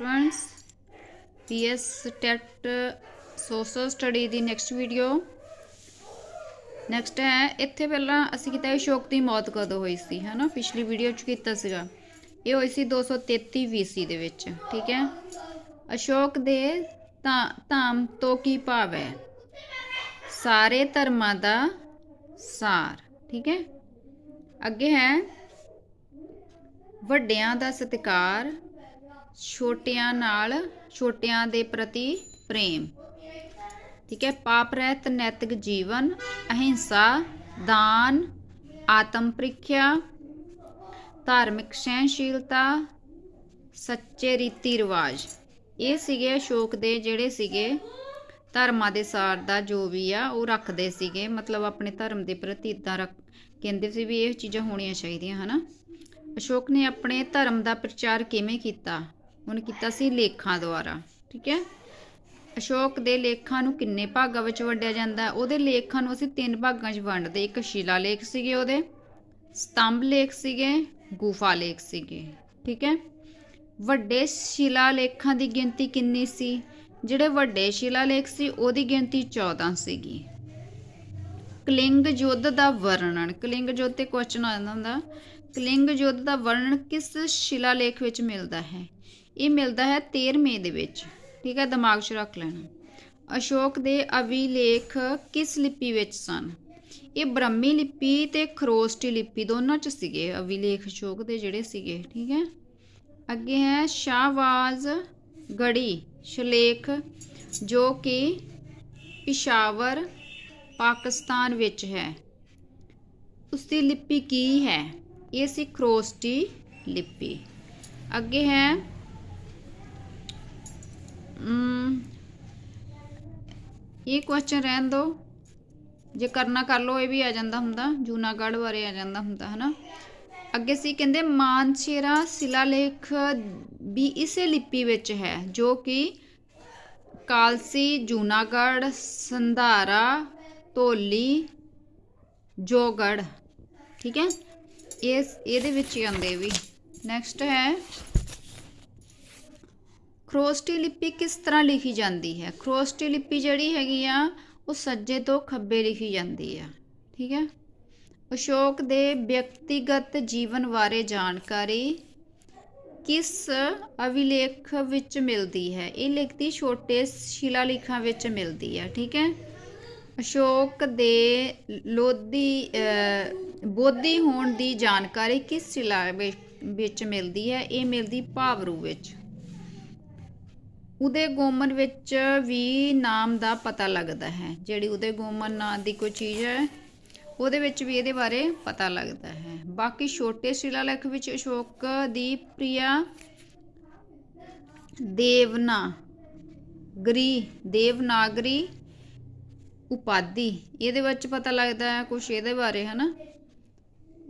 Students PS TET social study ਦੀ next video next ਹੈ, ਇੱਥੇ ਪਹਿਲਾਂ ਅਸੀਂ ਕੀਤਾ ਅਸ਼ੋਕ ਦੀ ਮੌਤ ਕਦੋਂ ਹੋਈ ਸੀ, ਹਨਾ? ਪਿਛਲੀ ਵੀਡੀਓ ਚ ਕੀਤਾ ਸੀਗਾ। ਇਹ ਹੋਈ ਸੀ 233 BC ਦੇ ਵਿੱਚ, ਠੀਕ ਹੈ? ਅਸ਼ੋਕ ਦੇ ਧਾਮ ਤੋਂ ਕੀ ਭਾਵ ਹੈ? ਸਾਰੇ ਧਰਮਾਂ ਦਾ ਸਾਰ, ਠੀਕ ਹੈ? ਅੱਗੇ ਹੈ, ਵੱਡਿਆਂ ਦਾ ਸਤਿਕਾਰ ਛੋਟਿਆਂ ਨਾਲ ਛੋਟਿਆਂ ਦੇ ਪ੍ਰਤੀ ਪ੍ਰੇਮ। ਠੀਕ ਹੈ, ਪਾਪ ਰਹਿਤ ਨੈਤਿਕ ਜੀਵਨ, ਅਹਿੰਸਾ, ਦਾਨ, ਆਤਮ ਪ੍ਰੀਖਿਆ, ਧਾਰਮਿਕ ਸਹਿਣਸ਼ੀਲਤਾ, ਸੱਚੇ ਰੀਤੀ ਰਿਵਾਜ। ਇਹ ਸੀਗੇ ਅਸ਼ੋਕ ਦੇ ਜਿਹੜੇ ਸੀਗੇ ਧਰਮਾਂ ਦੇ ਸਾਰ ਦਾ ਜੋ ਵੀ ਆ, ਉਹ ਰੱਖਦੇ ਸੀਗੇ। ਮਤਲਬ ਆਪਣੇ ਧਰਮ ਦੇ ਪ੍ਰਤੀ ਇਦਾਂ ਰੱਖ, ਕਹਿੰਦੇ ਸੀ ਵੀ ਇਹ ਚੀਜ਼ਾਂ ਹੋਣੀਆਂ ਚਾਹੀਦੀਆਂ, ਹਨਾ। ਅਸ਼ੋਕ ਨੇ ਆਪਣੇ ਧਰਮ ਦਾ ਪ੍ਰਚਾਰ ਕਿਵੇਂ ਕੀਤਾ? ਉਹਨੇ ਕੀਤਾ ਸੀ ਲੇਖਾਂ ਦੁਆਰਾ, ਠੀਕ ਹੈ? ਅਸ਼ੋਕ ਦੇ ਲੇਖਾਂ ਨੂੰ ਕਿੰਨੇ ਭਾਗਾਂ ਵਿੱਚ ਵੰਡਿਆ ਜਾਂਦਾ? ਉਹਦੇ ਲੇਖਾਂ ਨੂੰ ਅਸੀਂ ਤਿੰਨ ਭਾਗਾਂ 'ਚ ਵੰਡਦੇ। ਇੱਕ ਸ਼ਿਲਾ ਲੇਖ ਸੀਗੇ ਉਹਦੇ, ਸਤੰਭ ਲੇਖ ਸੀਗੇ, ਗੁਫਾ ਲੇਖ ਸੀਗੇ, ਠੀਕ ਹੈ? ਵੱਡੇ ਸ਼ਿਲਾ ਲੇਖਾਂ ਦੀ ਗਿਣਤੀ ਕਿੰਨੀ ਸੀ? ਜਿਹੜੇ ਵੱਡੇ ਸ਼ਿਲਾ ਲੇਖ ਸੀ, ਉਹਦੀ ਗਿਣਤੀ 14 ਸੀਗੀ। ਕਲਿੰਗ ਯੁੱਧ ਦਾ ਵਰਣਨ, ਕਲਿੰਗ ਯੁੱਧ ਤੇ ਕੁਐਸਚਨ ਆ ਜਾਂਦਾ ਹੁੰਦਾ। ਕਲਿੰਗ ਯੁੱਧ ਦਾ ਵਰਣਨ ਕਿਸ ਸ਼ਿਲਾ ਲੇਖ ਵਿੱਚ ਮਿਲਦਾ ਹੈ? ਇਹ ਮਿਲਦਾ ਹੈ 13ਵੇਂ ਦੇ ਵਿੱਚ। ਠੀਕ ਹੈ, ਦਿਮਾਗ 'ਚ ਰੱਖ ਲੈਣਾ। ਅਸ਼ੋਕ ਦੇ ਅਭਿਲੇਖ ਕਿਸ ਲਿਪੀ ਵਿੱਚ ਸਨ? ਇਹ ਬ੍ਰਹਮੀ ਲਿਪੀ ਤੇ ਖਰੋਸਟੀ ਲਿਪੀ ਦੋਨਾਂ 'ਚ ਸੀਗੇ, ਅਭਿਲੇਖ ਅਸ਼ੋਕ ਦੇ ਜਿਹੜੇ ਸੀਗੇ। ਠੀਕ ਹੈ। ਅੱਗੇ ਹੈ ਸ਼ਾਹਵਾਜ਼ ਗੜੀ, ਸ਼ਲੇਖ ਜੋ ਕਿ ਪਿਸ਼ਾਵਰ ਪਾਕਿਸਤਾਨ ਵਿੱਚ ਹੈ। ਉਸ ਦੀ ਲਿਪੀ ਕੀ ਹੈ? ਇਹ ਸੀ ਖਰੋਸਟੀ ਲਿਪੀ। ਅੱਗੇ ਹੈ ਇਹ ਕੁਐਸਚਨ ਰਹਿਣ ਦੋ। ਜੇ ਕਰਨਾ ਕਰ ਲੋ ਇਹ ਵੀ ਆ ਜਾਂਦਾ ਹੁੰਦਾ। ਜੂਨਾਗੜ੍ਹ ਬਾਰੇ ਆ ਜਾਂਦਾ ਹੁੰਦਾ, ਹਨਾ? ਅੱਗੇ ਸੀ, ਕਹਿੰਦੇ, ਮਾਨਸ਼ੇਰਾ ਸ਼ਿਲਾਲੇਖ ਵੀ ਇਸੇ ਲਿਪੀ ਵਿੱਚ ਹੈ, ਜੋ ਕਿ ਕਾਲਸੀ, ਜੂਨਾਗੜ੍ਹ, ਸੰਧਾਰਾ, ਧੋਲੀ ਜੋਗੜ ਠੀਕ ਹੈ? ਇਸ, ਇਹਦੇ ਵਿੱਚ ਹੀ ਆਉਂਦੇ ਵੀ। ਨੈਕਸਟ ਹੈ ਖਰੋਸਟੀ ਲਿਪੀ ਕਿਸ ਤਰ੍ਹਾਂ ਲਿਖੀ ਜਾਂਦੀ ਹੈ? ਖਰੋਸਟੀ ਲਿਪੀ ਜਿਹੜੀ ਹੈਗੀ ਆ, ਉਹ ਸੱਜੇ ਤੋਂ ਖੱਬੇ ਲਿਖੀ ਜਾਂਦੀ ਆ। ਠੀਕ ਹੈ? ਅਸ਼ੋਕ ਦੇ ਵਿਅਕਤੀਗਤ ਜੀਵਨ ਬਾਰੇ ਜਾਣਕਾਰੀ, ਕਿਸ ਅਭਿਲੇਖ ਵਿੱਚ ਮਿਲਦੀ ਹੈ? ਇਹ ਲਿਖਤੀ ਛੋਟੇ ਸ਼ਿਲਾਲੇਖਾਂ ਵਿੱਚ ਮਿਲਦੀ ਹੈ ਠੀਕ ਹੈ? ਅਸ਼ੋਕ ਦੇ ਲੋਧੀ ਬੋਧੀ ਹੋਣ ਦੀ ਜਾਣਕਾਰੀ ਕਿਸ ਸ਼ਿਲਾ ਵਿੱਚ- ਵਿੱਚ ਮਿਲਦੀ ਹੈ? ਇਹ ਮਿਲਦੀ ਭਾਵਰੂ ਵਿੱਚ। ਉਹਦੇ ਗੋਮਨ ਵਿੱਚ ਵੀ ਨਾਮ ਦਾ ਪਤਾ ਲੱਗਦਾ ਹੈ। ਜਿਹੜੀ ਉਹਦੇ ਗੋਮਨ ਨਾਂ ਦੀ ਕੋਈ ਚੀਜ਼ ਹੈ ਉਹਦੇ ਵਿੱਚ ਵੀ ਇਹਦੇ ਬਾਰੇ ਪਤਾ ਲੱਗਦਾ ਹੈ। ਬਾਕੀ ਛੋਟੇ ਸ਼ਿਲਾ ਲੇਖ ਵਿੱਚ ਅਸ਼ੋਕ ਦੀ ਪ੍ਰਿਆ ਦੇਵਨਾ ਗਰੀ ਦੇਵਨਾਗਰੀ ਉਪਾਧੀ ਇਹਦੇ ਵਿੱਚ ਪਤਾ ਲੱਗਦਾ ਹੈ ਕੁਝ ਇਹਦੇ ਬਾਰੇ ਹਨਾ?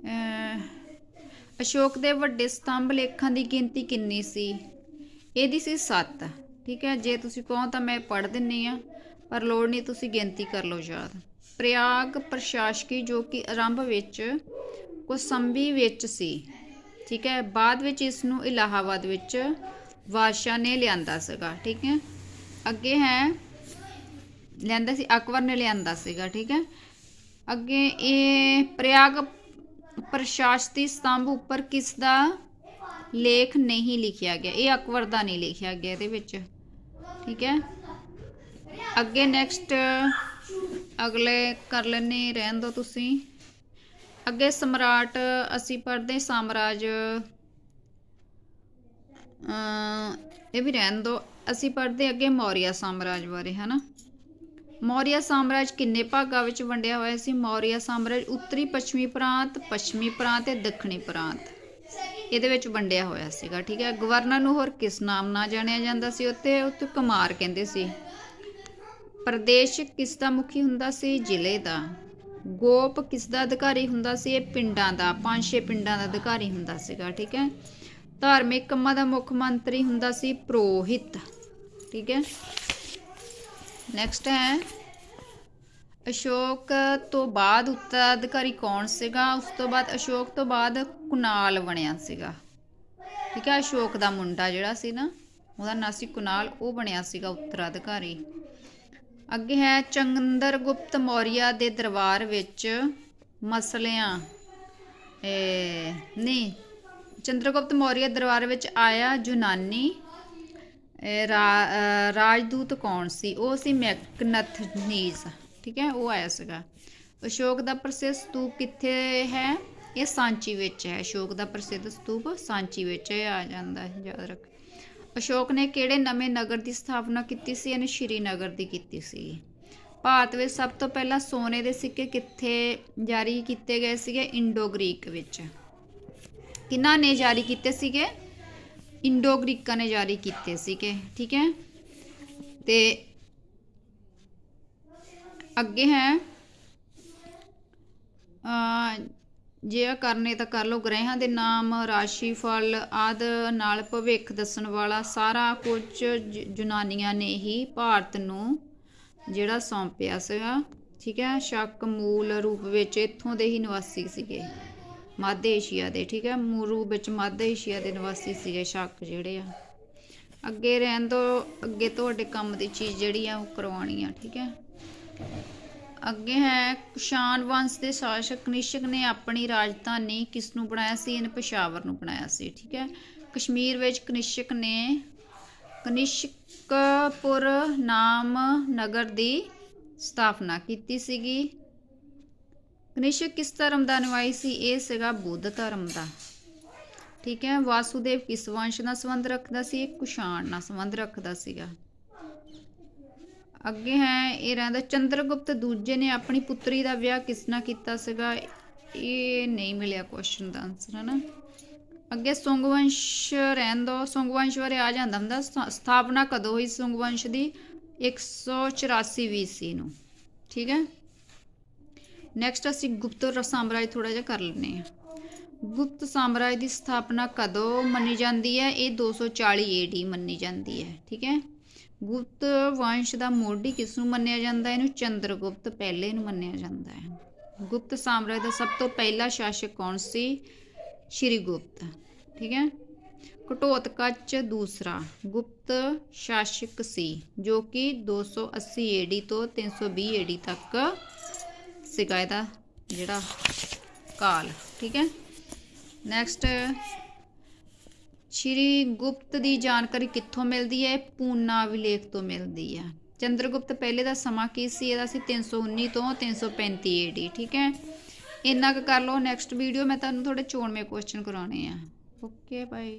ਅਹ, ਅਸ਼ੋਕ ਦੇ ਵੱਡੇ ਸਤੰਭ ਲੇਖਾਂ ਦੀ ਗਿਣਤੀ ਕਿੰਨੀ ਸੀ? ਇਹਦੀ ਸੀ 7 ਠੀਕ ਹੈ? ਜੇ ਤੁਸੀਂ ਕਹੋ ਤਾਂ ਮੈਂ ਪੜ੍ਹ ਦਿੰਨੀ ਆ, ਪਰ ਲੋੜ ਨਹੀਂ, ਤੁਸੀਂ ਗਿਣਤੀ ਕਰ ਲਓ ਯਾਦ। ਪ੍ਰਯਾਗ ਪ੍ਰਸ਼ਾਸਕੀ ਜੋ ਕਿ ਆਰੰਭ ਵਿੱਚ ਕੋਸੰਬੀ ਵਿੱਚ ਸੀ, ਠੀਕ ਹੈ? ਬਾਅਦ ਵਿੱਚ ਇਸ ਨੂੰ ਇਲਾਹਾਬਾਦ ਵਿੱਚ ਬਾਦਸ਼ਾਹ ਨੇ ਲਿਆਂਦਾ ਸੀਗਾ, ਠੀਕ ਹੈ? ਅੱਗੇ ਹੈ, ਲਿਆਂਦਾ ਸੀ, ਅਕਬਰ ਨੇ ਲਿਆਂਦਾ ਸੀਗਾ, ਠੀਕ ਹੈ? ਅੱਗੇ ਇਹ ਪ੍ਰਯਾਗ ਪ੍ਰਸ਼ਾਸਤੀ ਸਤੰਭ ਉੱਪਰ ਕਿਸ ਦਾ ਲੇਖ ਨਹੀਂ ਲਿਖਿਆ ਗਿਆ, ਇਹ ਅਕਬਰ ਦਾ ਨਹੀਂ ਲਿਖਿਆ ਗਿਆ ਇਹਦੇ ਵਿੱਚ। ਠੀਕ ਹੈ। ਅੱਗੇ ਨੈਕਸਟ ਅਗਲੇ ਕਰ ਲੈਣੇ ਰਹਿਣ ਦੋ ਤੁਸੀਂ। ਅੱਗੇ ਸਮਰਾਟ, ਅਸੀਂ ਪੜ੍ਹਦੇ ਸਾਮਰਾਜ। ਇਹ ਵੀ ਰਹਿਣ ਦੋ ਅਸੀਂ ਪੜ੍ਹਦੇ ਅੱਗੇ ਮੌਰੀਆ ਸਾਮਰਾਜ ਬਾਰੇ, ਹਨਾ। ਮੌਰੀਆ ਸਾਮਰਾਜ ਕਿੰਨੇ ਭਾਗਾਂ ਵਿੱਚ ਵੰਡਿਆ ਹੋਇਆ ਸੀ? ਮੌਰੀਆ ਸਾਮਰਾਜ ਉੱਤਰੀ ਪੱਛਮੀ ਪ੍ਰਾਂਤ ਪੱਛਮੀ ਪ੍ਰਾਂਤ ਤੇ ਦੱਖਣੀ ਪ੍ਰਾਂਤ। ਇਹਦੇ ਵਿੱਚ ਵੰਡਿਆ ਹੋਇਆ ਸੀਗਾ, ਠੀਕ ਹੈ? ਗਵਰਨਰ ਨੂੰ ਹੋਰ ਕਿਸ ਨਾਮ ਨਾਲ ਜਾਣਿਆ ਜਾਂਦਾ ਸੀ? ਉੱਤੇ ਉੱਤੇ ਕੁਮਾਰ ਕਹਿੰਦੇ ਸੀ। ਪ੍ਰਦੇਸ਼ ਕਿਸ ਦਾ ਮੁਖੀ ਹੁੰਦਾ ਸੀ? ਜ਼ਿਲ੍ਹੇ ਦਾ। ਗੋਪ ਕਿਸ ਦਾ ਅਧਿਕਾਰੀ ਹੁੰਦਾ ਸੀ? ਇਹ ਪਿੰਡਾਂ ਦਾ, ਪੰਜ ਛੇ ਪਿੰਡਾਂ ਦਾ ਅਧਿਕਾਰੀ ਹੁੰਦਾ ਸੀਗਾ, ਠੀਕ ਹੈ? ਧਾਰਮਿਕ ਕੰਮਾਂ ਦਾ ਮੁੱਖ ਮੰਤਰੀ ਹੁੰਦਾ ਸੀ ਪ੍ਰੋਹਿਤ, ਠੀਕ ਹੈ? ਨੈਕਸਟ ਹੈ ਅਸ਼ੋਕ ਤੋਂ ਬਾਅਦ ਉੱਤਰਾਧਿਕਾਰੀ ਕੌਣ ਸੀਗਾ? ਉਸ ਤੋਂ ਬਾਅਦ ਅਸ਼ੋਕ ਤੋਂ ਬਾਅਦ ਕੁਨਾਲ ਬਣਿਆ ਸੀਗਾ। ਠੀਕ ਹੈ, ਅਸ਼ੋਕ ਦਾ ਮੁੰਡਾ ਜਿਹੜਾ ਸੀ ਨਾ, ਉਹਦਾ ਨਾਂ ਸੀ ਕੁਨਾਲ, ਉਹ ਬਣਿਆ ਸੀਗਾ ਉੱਤਰਾਧਿਕਾਰੀ। ਅੱਗੇ ਹੈ ਚੰਦਰਗੁਪਤ ਮੌਰੀਆ ਦੇ ਦਰਬਾਰ ਵਿੱਚ ਮਸਲਿਆਂ। ਇਹ ਨਹੀਂ, ਚੰਦਰਗੁਪਤ ਮੌਰੀਆ ਦਰਬਾਰ ਵਿੱਚ ਆਇਆ ਯੂਨਾਨੀ ਰਾਜਦੂਤ ਕੌਣ ਸੀ? ਉਹ ਸੀ ਮੈਕਨਥਨੀਜ਼। ਠੀਕ ਹੈ, ਉਹ ਆਇਆ ਸੀਗਾ। ਅਸ਼ੋਕ ਦਾ ਪ੍ਰਸਿੱਧ ਸਤੂਪ ਕਿੱਥੇ ਹੈ? ਇਹ ਸਾਂਚੀ ਵਿੱਚ ਹੈ। ਅਸ਼ੋਕ ਦਾ ਪ੍ਰਸਿੱਧ ਸਤੂਪ ਸਾਂਚੀ ਵਿੱਚ ਆ ਜਾਂਦਾ ਹੈ, ਯਾਦ ਰੱਖ। ਅਸ਼ੋਕ ਨੇ ਕਿਹੜੇ ਨਵੇਂ ਨਗਰ ਦੀ ਸਥਾਪਨਾ ਕੀਤੀ ਸੀ? ਇਹਨੇ ਸ਼੍ਰੀਨਗਰ ਦੀ ਕੀਤੀ ਸੀ। ਭਾਰਤ ਵਿੱਚ ਸਭ ਤੋਂ ਪਹਿਲਾਂ ਸੋਨੇ ਦੇ ਸਿੱਕੇ ਕਿੱਥੇ ਜਾਰੀ ਕੀਤੇ ਗਏ ਸੀਗੇ? ਇੰਡੋ ਗ੍ਰੀਕ ਵਿੱਚ। ਕਿਹਨਾਂ ਨੇ ਜਾਰੀ ਕੀਤੇ ਸੀਗੇ? ਇੰਡੋ ਗ੍ਰੀਕਾਂ ਨੇ ਜਾਰੀ ਕੀਤੇ ਸੀਗੇ, ਠੀਕ ਹੈ। ਤੇ ਅੱਗੇ ਹੈ। ਜੇ ਕਰਨੇ ਤਾਂ ਕਰ ਲਓ। ਗ੍ਰਹਿਆਂ ਦੇ ਨਾਮ, ਰਾਸ਼ੀ, ਫਲ ਆਦ ਨਾਲ ਭਵਿੱਖ ਦੱਸਣ ਵਾਲਾ ਸਾਰਾ ਕੁਝ ਯੂਨਾਨੀਆਂ ਨੇ ਹੀ ਭਾਰਤ ਨੂੰ ਜਿਹੜਾ ਸੌਂਪਿਆ ਸੀਗਾ। ਠੀਕ ਹੈ? ਸ਼ੱਕ ਮੂਲ ਰੂਪ ਵਿੱਚ ਇੱਥੋਂ ਦੇ ਹੀ ਨਿਵਾਸੀ ਸੀਗੇ। ਮੱਧ ਏਸ਼ੀਆ ਦੇ, ਠੀਕ ਹੈ? ਮੂਲ ਰੂਪ ਵਿੱਚ ਮੱਧ ਏਸ਼ੀਆ ਦੇ ਨਿਵਾਸੀ ਸੀਗੇ ਸ਼ੱਕ ਜਿਹੜੇ ਆ। ਅੱਗੇ ਰਹਿਣ ਦੋ ਅੱਗੇ ਤੁਹਾਡੇ ਕੰਮ ਦੀ ਚੀਜ਼ ਜਿਹੜੀ ਆ ਉਹ ਕਰਵਾਉਣੀ ਆ, ਠੀਕ ਹੈ? ਅੱਗੇ ਹੈ ਕੁਸ਼ਾਨ ਵੰਸ਼ ਦੇ ਸ਼ਾਸਕ ਕਨਿਸ਼ਕ ਨੇ ਆਪਣੀ ਰਾਜਧਾਨੀ ਕਿਸ ਨੂੰ ਬਣਾਇਆ ਸੀ? ਇਹਨੇ ਪਸ਼ਾਵਰ ਨੂੰ ਬਣਾਇਆ ਸੀ, ਠੀਕ ਹੈ? ਕਸ਼ਮੀਰ ਵਿੱਚ ਕਨਿਸ਼ਕ ਨੇ ਕਨਿਸ਼ਕਪੁਰ ਨਾਮ ਨਗਰ ਦੀ ਸਥਾਪਨਾ ਕੀਤੀ ਸੀਗੀ। ਕਨਿਸ਼ਕ ਕਿਸ ਧਰਮ ਦਾ ਅਨੁਆਈ ਸੀ? ਇਹ ਸੀਗਾ ਬੁੱਧ ਧਰਮ ਦਾ, ਠੀਕ ਹੈ? ਵਾਸੂਦੇਵ ਕਿਸ ਵੰਸ਼ ਨਾਲ ਸੰਬੰਧ ਰੱਖਦਾ ਸੀ? ਕੁਸ਼ਾਣ ਨਾਲ ਸੰਬੰਧ ਰੱਖਦਾ ਸੀਗਾ। ਅੱਗੇ ਹੈ, ਇਹ ਰਹਿੰਦਾ ਚੰਦਰਗੁਪਤ, ਦੂਜੇ ਨੇ ਆਪਣੀ ਪੁੱਤਰੀ ਦਾ ਵਿਆਹ ਕਿਸ ਨਾਲ ਕੀਤਾ ਸੀਗਾ? ਇਹ ਨਹੀਂ ਮਿਲਿਆ ਕੁਐਸਚਨ ਦਾ ਆਨਸਰ ਹੈ ਨਾ ਅੱਗੇ ਸੁੰਗਵੰਸ਼ ਰਹਿਣ ਦੋ। ਸੁੰਗਵੰਸ਼ ਬਾਰੇ ਆ ਜਾਂਦਾ ਹੁੰਦਾ। ਸਥਾਪਨਾ ਕਦੋਂ ਹੋਈ ਸੁੰਗਵੰਸ਼ ਦੀ? 184 BC ਨੂੰ। ਠੀਕ ਹੈ? ਨੈਕਸਟ ਅਸੀਂ ਗੁਪਤ ਸਾਮਰਾਜ ਥੋੜਾ ਜਿਹਾ ਕਰ ਲੈਂਦੇ ਹਾਂ। ਗੁਪਤ ਸਾਮਰਾਜ ਦੀ ਸਥਾਪਨਾ ਕਦੋਂ ਮੰਨੀ ਜਾਂਦੀ ਹੈ? ਇਹ 240 AD ਮੰਨੀ ਜਾਂਦੀ ਹੈ। ਠੀਕ ਹੈ? ਗੁਪਤ ਵੰਸ਼ ਦਾ ਮੋਢੀ ਕਿਸ ਨੂੰ ਮੰਨਿਆ ਜਾਂਦਾ ਹੈ? ਇਹਨੂੰ ਚੰਦਰਗੁਪਤ ਪਹਿਲੇ ਨੂੰ ਮੰਨਿਆ ਜਾਂਦਾ ਹੈ। ਗੁਪਤ ਸਾਮਰਾਜ ਦਾ ਸਭ ਤੋਂ ਪਹਿਲਾ ਸ਼ਾਸਕ ਕੌਣ ਸੀ? ਸ਼੍ਰੀ ਗੁਪਤ। ਠੀਕ ਹੈ? ਘਟੋਤਕਚ ਦੂਸਰਾ ਗੁਪਤ ਸ਼ਾਸਕ ਸੀ, ਜੋ ਕਿ 280 AD ਤੋਂ 320 AD ਤੱਕ ਸੀਗਾ ਜਿਹੜਾ ਕਾਲ। ਠੀਕ ਹੈ? ਨੈਕਸਟ ਸ਼੍ਰੀ ਗੁਪਤ ਦੀ ਜਾਣਕਾਰੀ ਕਿੱਥੋਂ ਮਿਲਦੀ ਹੈ? ਪੂਨਾ ਵਿਲੇਖ ਤੋਂ ਮਿਲਦੀ ਹੈ। ਚੰਦਰਗੁਪਤ, ਪਹਿਲੇ ਦਾ ਸਮਾਂ ਕੀ ਸੀ? ਇਹਦਾ ਸੀ 319 ਤੋਂ 335 AD ਠੀਕ ਹੈ? ਇੰਨਾ ਕੁ ਕਰ ਲਓ। ਨੈਕਸਟ ਵੀਡੀਓ ਮੈਂ ਤੁਹਾਨੂੰ ਥੋੜੇ ਚੋਣਵੇਂ ਕੁਐਸਚਨ ਕਰਾਉਣੇ ਆ। Okay bye